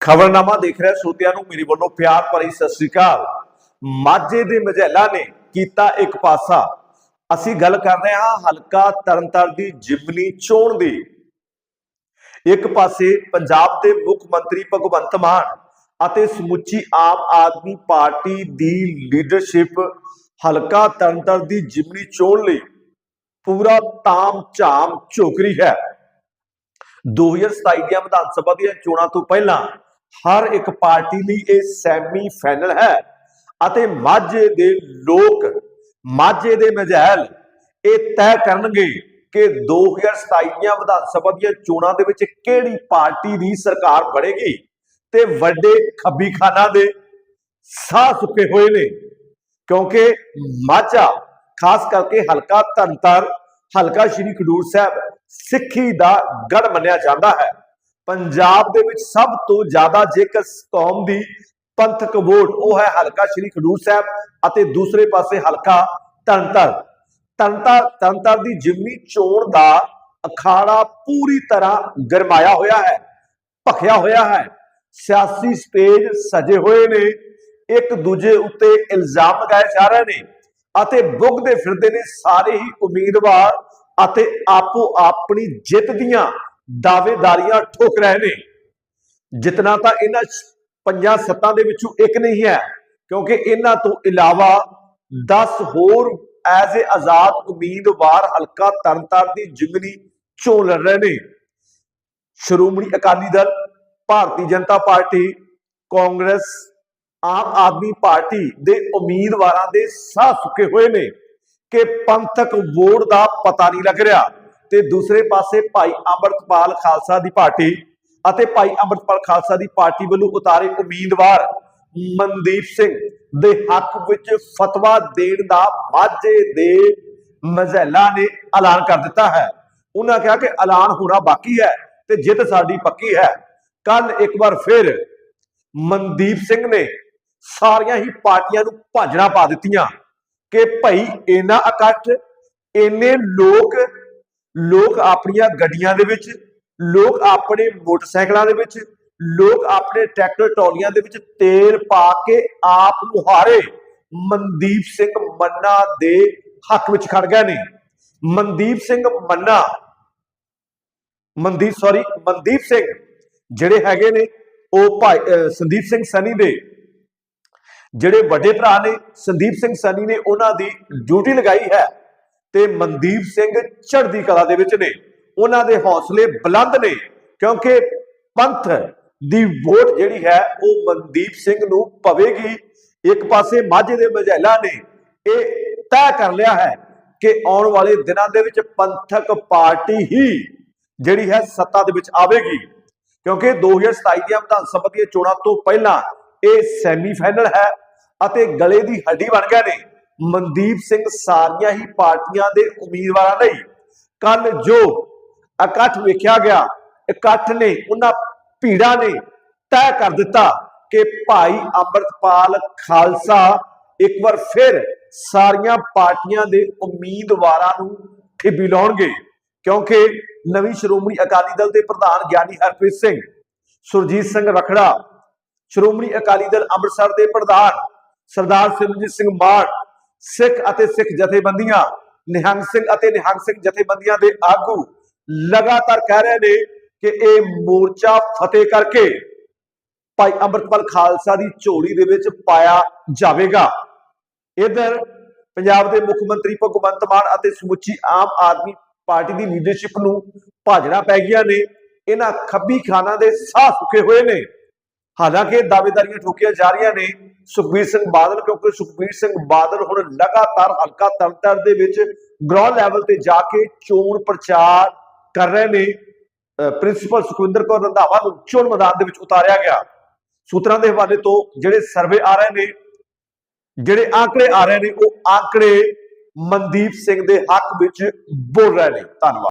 ਖਬਰਨਾਮਾ ਦੇਖ ਰਿਹਾ ਸੋਤਿਆਂ ਨੂੰ ਮੇਰੇ ਵੱਲੋਂ ਪਿਆਰ ਭਰੀ ਸਤਿ ਸ੍ਰੀ ਅਕਾਲ। ਮਾਝੇ ਦੇ ਮਝੈਲਾ ਨੇ ਕੀਤਾ ਇੱਕ ਪਾਸਾ। ਅਸੀਂ ਗੱਲ ਕਰ ਰਹੇ ਹਾਂ ਹਲਕਾ ਤਰਨਤਾਰਨ ਦੀ ਜਿਮਨੀ ਚੋਣ ਦੀ। ਇੱਕ ਪਾਸੇ ਪੰਜਾਬ ਦੇ ਮੁੱਖ ਮੰਤਰੀ ਭਗਵੰਤ ਮਾਨ ਅਤੇ ਸਮੁੱਚੀ ਆਮ ਆਦਮੀ ਪਾਰਟੀ ਦੀ ਲੀਡਰਸ਼ਿਪ ਹਲਕਾ ਤਰਨਤਾਰਨ ਦੀ ਜਿਮਨੀ ਚੋਣ ਲਈ ਪੂਰਾ ਤਾਮ ਝਾਮ ਝੋਕ ਰਹੀ ਹੈ। 2027 ਦੀਆਂ ਵਿਧਾਨ ਸਭਾ ਦੀਆਂ ਚੋਣਾਂ ਤੋਂ ਪਹਿਲਾਂ ਹਰ ਇੱਕ ਪਾਰਟੀ ਲਈ ਇਹ ਸੈਮੀ ਫਾਈਨਲ ਹੈ ਅਤੇ ਮਾਝੇ ਦੇ ਲੋਕ, ਮਾਝੇ ਦੇ ਮਝੈਲ ਇਹ ਤੈਅ ਕਰਨਗੇ ਕਿ 2027 ਦੀਆਂ ਵਿਧਾਨ ਸਭਾ ਦੀਆਂ ਚੋਣਾਂ ਦੇ ਵਿੱਚ ਕਿਹੜੀ ਪਾਰਟੀ ਦੀ ਸਰਕਾਰ ਬਣੇਗੀ ਤੇ ਵੱਡੇ ਖੱਬੀ ਖਾਨਾ ਦੇ ਸਾਹ ਸੁੱਕੇ ਹੋਏ ਨੇ। ਕਿਉਂਕਿ ਮਾਝਾ, ਖਾਸ ਕਰਕੇ ਹਲਕਾ ਧੰਤਰ, ਹਲਕਾ ਸ਼੍ਰੀ ਖਡੂਰ ਸਾਹਿਬ ਸਿੱਖੀ ਦਾ ਗੜ ਮੰਨਿਆ ਜਾਂਦਾ ਹੈ। ਪੰਜਾਬ ਦੇ ਵਿੱਚ ਸਭ ਤੋਂ ਜ਼ਿਆਦਾ ਜੇਕਰ ਕੌਮ ਦੀ ਪੰਥਕ ਵੋਟ ਉਹ ਹੈ ਹਲਕਾ ਸ਼੍ਰੀ ਖਡੂਰ ਸਾਹਿਬ ਅਤੇ ਦੂਸਰੇ ਪਾਸੇ ਹਲਕਾ ਧੰਤਰ ਧੰਤਰ ਧੰਤਰ ਦੀ ਜਿਮਨੀ ਚੋਣ ਦਾ ਅਖਾੜਾ ਪੂਰੀ ਤਰ੍ਹਾਂ ਗਰਮਾਇਆ ਹੋਇਆ ਹੈ, ਭਖਿਆ ਹੋਇਆ ਹੈ। ਸਿਆਸੀ ਸਟੇਜ ਸਜੇ ਹੋਏ ਨੇ, ਇੱਕ ਦੂਜੇ ਉੱਤੇ ਇਲਜ਼ਾਮ ਲਗਾਏ ਜਾ ਰਹੇ ਨੇ ਅਤੇ ਬੁੱਗਦੇ ਫਿਰਦੇ ਨੇ ਸਾਰੇ ਹੀ ਉਮੀਦਵਾਰ ਅਤੇ ਆਪੋ ਆਪਣੀ ਜਿੱਤ ਦੀਆਂ ਦਾਅਵੇਦਾਰੀਆਂ ਠੋਕ ਰਹੇ ਨੇ। ਜਿਤਨਾ ਤਾਂ ਇਹਨਾਂ ਪੰਜਾਂ ਸੱਤਾਂ ਦੇ ਵਿੱਚੋਂ ਇੱਕ ਨਹੀਂ ਹੈ, ਕਿਉਂਕਿ ਇਹਨਾਂ ਤੋਂ ਇਲਾਵਾ 10 ਹੋਰ ਐਜ਼ ਏ ਆਜ਼ਾਦ ਉਮੀਦਵਾਰ ਹਲਕਾ ਤਰਨਤਾਰਨ ਦੀ ਜਿਮਨੀ ਚੋਣ ਲੜ ਰਹੇ ਨੇ। ਸ਼੍ਰੋਮਣੀ ਅਕਾਲੀ ਦਲ, ਭਾਰਤੀ ਜਨਤਾ ਪਾਰਟੀ, ਕਾਂਗਰਸ, ਆਮ ਆਦਮੀ ਪਾਰਟੀ ਦੇ ਉਮੀਦਵਾਰਾਂ ਦੇ ਸਾਹ ਸੁੱਕੇ ਹੋਏ ਨੇ ਕਿ ਪੰਥਕ ਵੋਟ ਦਾ ਪਤਾ ਨਹੀਂ ਲੱਗ ਰਿਹਾ। ਤੇ ਦੂਸਰੇ ਪਾਸੇ ਭਾਈ ਅੰਮ੍ਰਿਤਪਾਲ ਖਾਲਸਾ ਦੀ ਪਾਰਟੀ ਅਤੇ ਭਾਈ ਅੰਮ੍ਰਿਤਪਾਲ ਖਾਲਸਾ ਦੀ ਪਾਰਟੀ ਵੱਲੋਂ ਉਤਾਰੇ ਉਮੀਦਵਾਰ ਮਨਦੀਪ ਸਿੰਘ ਦੇ ਹੱਕ ਵਿੱਚ ਫਤਵਾ ਦੇਣ ਦਾ ਮਾਝੇ ਦੇ ਮਜ਼ੈਲਾ ਨੇ ਐਲਾਨ ਕਰ ਦਿੱਤਾ ਹੈ। ਉਹਨਾਂ ਕਿਹਾ ਕਿ ਐਲਾਨ ਹੋਣਾ ਬਾਕੀ ਹੈ ਤੇ ਜਿੱਤ ਸਾਡੀ ਪੱਕੀ ਹੈ। ਕੱਲ ਇੱਕ ਵਾਰ ਫਿਰ ਮਨਦੀਪ ਸਿੰਘ ਨੇ ਸਾਰੀਆਂ ਹੀ ਪਾਰਟੀਆਂ ਨੂੰ ਭਾਜਣਾ ਪਾ ਦਿੱਤੀਆਂ ਕਿ ਭਾਈ ਇਹਨਾਂ ਇਕੱਠ, ਇੰਨੇ ਲੋਕ ਲੋਕ ਆਪਣੀਆਂ ਗੱਡੀਆਂ ਦੇ ਵਿੱਚ, ਲੋਕ ਆਪਣੇ ਮੋਟਰਸਾਈਕਲਾਂ ਦੇ ਵਿੱਚ, ਲੋਕ ਆਪਣੇ ਟਰੈਕਟਰ ਟਰਾਲੀਆਂ ਦੇ ਵਿੱਚ ਤੇਲ ਪਾ ਕੇ ਆਪ ਮੁਹਾਰੇ ਮਨਦੀਪ ਸਿੰਘ ਮੰਨਾ ਦੇ ਹੱਕ ਵਿੱਚ ਖੜ ਗਏ ਨੇ। ਮਨਦੀਪ ਸਿੰਘ ਮੰਨਾ, ਮਨਦੀਪ ਸੌਰੀ ਮਨਦੀਪ ਸਿੰਘ ਜਿਹੜੇ ਹੈਗੇ ਨੇ, ਉਹ ਭਾਈ, ਅਹ, ਸੰਦੀਪ ਸਿੰਘ ਸਨੀ ਦੇ। ਜਿਹੜੇ ਵੱਡੇ ਭਰਾ ਨੇ, ਸੰਦੀਪ ਸਿੰਘ ਸਨੀ ਨੇ ਉਹਨਾਂ ਦੀ ਡਿਊਟੀ ਲਗਾਈ ਹੈ। ਤੇ ਮਨਦੀਪ ਸਿੰਘ ਚੜ੍ਹਦੀ ਕਲਾ ਦੇ ਵਿੱਚ ਨੇ। ਉਹਨਾਂ ਦੇ ਹੌਸਲੇ ਬੁਲੰਦ ਨੇ, ਕਿਉਂਕਿ ਪੰਥ ਦੀ ਵੋਟ ਜਿਹੜੀ ਹੈ, ਉਹ ਮਨਦੀਪ ਸਿੰਘ ਨੂੰ ਪਵੇਗੀ। ਇੱਕ ਪਾਸੇ ਮਾਝੇ ਦੇ ਮਝੈਲਾ ਨੇ, ਇਹ ਤੈਅ ਕਰ ਲਿਆ ਹੈ ਕਿ ਆਉਣ ਵਾਲੇ ਦਿਨਾਂ ਦੇ ਵਿੱਚ ਪੰਥਕ ਪਾਰਟੀ ਹੀ ਜਿਹੜੀ ਹੈ, ਸੱਤਾ ਦੇ ਵਿੱਚ ਆਵੇਗੀ। ਕਿਉਂਕਿ 2027 ਦੀਆਂ ਵਿਧਾਨ ਸਭਾ ਦੀਆਂ ਚੋਣਾਂ ਤੋਂ ਪਹਿਲਾਂ ਇਹ ਸੈਮੀ ਫਾਈਨਲ ਹੈ ਅਤੇ ਗਲੇ ਦੀ ਹੱਡੀ ਬਣ ਗਏ ਨੇ। ਮਨਦੀਪ ਸਿੰਘ ਸਾਰੀਆਂ ਹੀ ਪਾਰਟੀਆਂ ਦੇ ਉਮੀਦਵਾਰਾਂ ਲਈ। ਕੱਲ ਜੋ ਇਕੱਠ ਵੇਖਿਆ ਗਿਆ, ਇਕੱਠ ਨੇ ਉਹਨਾਂ ਭੀੜਾਂ ਨੇ ਤੈਅ ਕਰ ਦਿੱਤਾ ਕਿ ਭਾਈ ਅੰਮ੍ਰਿਤਪਾਲ ਖਾਲਸਾ ਇੱਕ ਵਾਰ ਫਿਰ ਸਾਰੀਆਂ ਪਾਰਟੀਆਂ ਦੇ ਉਮੀਦਵਾਰਾਂ ਨੂੰ ਠਿੱਬੀ ਲਾਉਣਗੇ। ਕਿਉਂਕਿ ਨਵੀਂ ਸ਼੍ਰੋਮਣੀ ਅਕਾਲੀ ਦਲ ਦੇ ਪ੍ਰਧਾਨ ਗਿਆਨੀ ਹਰਪ੍ਰੀਤ ਸਿੰਘ, ਸੁਰਜੀਤ ਸਿੰਘ ਰਖੜਾ, ਸ਼੍ਰੋਮਣੀ ਅਕਾਲੀ ਦਲ ਅੰਮ੍ਰਿਤਸਰ ਦੇ ਪ੍ਰਧਾਨ ਸਰਦਾਰ ਸਿਮਰਜੀਤ ਸਿੰਘ ਮਾਨ ਸਿੱਖ ਅਤੇ ਸਿੱਖ ਜਥੇਬੰਦੀਆਂ, ਨਿਹੰਗ ਸਿੰਘ ਅਤੇ ਨਿਹੰਗ ਸਿੰਘ ਜਥੇਬੰਦੀਆਂ ਦੇ ਆਗੂ ਲਗਾਤਾਰ ਕਹਿ ਰਹੇ ਨੇ ਕਿ ਇਹ ਮੋਰਚਾ ਫਤਿਹ ਕਰਕੇ ਭਾਈ ਅੰਮ੍ਰਿਤਪਾਲ ਖਾਲਸਾ ਦੀ ਝੋਲੀ ਦੇ ਵਿੱਚ ਪਾਇਆ ਜਾਵੇਗਾ। ਇਧਰ ਪੰਜਾਬ ਦੇ ਮੁੱਖ ਮੰਤਰੀ ਭਗਵੰਤ ਮਾਨ ਅਤੇ ਸਮੁੱਚੀ ਆਮ ਆਦਮੀ ਪਾਰਟੀ ਦੀ ਲੀਡਰਸ਼ਿਪ ਨੂੰ ਭਾਜਣਾ ਪੈ ਗਈਆਂ ਨੇ। ਇਹਨਾਂ ਖੱਬੀ ਖਾਨਾਂ ਦੇ ਸਾਹ ਸੁੱਕੇ ਹੋਏ ਨੇ। ਹਾਲਾਂਕਿ ਦਾਅਵੇਦਾਰੀਆਂ ਠੋਕੀਆਂ ਜਾ ਰਹੀਆਂ ਨੇ ਸੁਖਬੀਰ ਸਿੰਘ ਬਾਦਲ, ਕਿਉਂਕਿ ਸੁਖਬੀਰ ਸਿੰਘ ਬਾਦਲ ਹੁਣ ਲਗਾਤਾਰ ਹਲਕਾ ਤਰਨਤਾਰ ਦੇ ਵਿੱਚ ਗਰਾਊਂਡ ਲੈਵਲ ਤੇ ਜਾ ਕੇ ਚੋਣ ਪ੍ਰਚਾਰ ਕਰ ਰਹੇ ਨੇ। ਪ੍ਰਿੰਸੀਪਲ ਸੁਖਵਿੰਦਰ ਕੌਰ ਰੰਧਾਵਾ ਨੂੰ ਚੋਣ ਮੈਦਾਨ ਦੇ ਵਿੱਚ ਉਤਾਰਿਆ ਗਿਆ। ਸੂਤਰਾਂ ਦੇ ਹਵਾਲੇ ਤੋਂ ਜਿਹੜੇ ਸਰਵੇ ਆ ਰਹੇ ਨੇ, ਜਿਹੜੇ ਆંકੜੇ ਆ ਰਹੇ ਨੇ, ਉਹ ਆંકੜੇ ਮਨਦੀਪ ਸਿੰਘ ਦੇ ਹੱਕ ਵਿੱਚ ਬੋਲ ਰਹੇ ਨੇ। ਧੰਨਵਾਦ।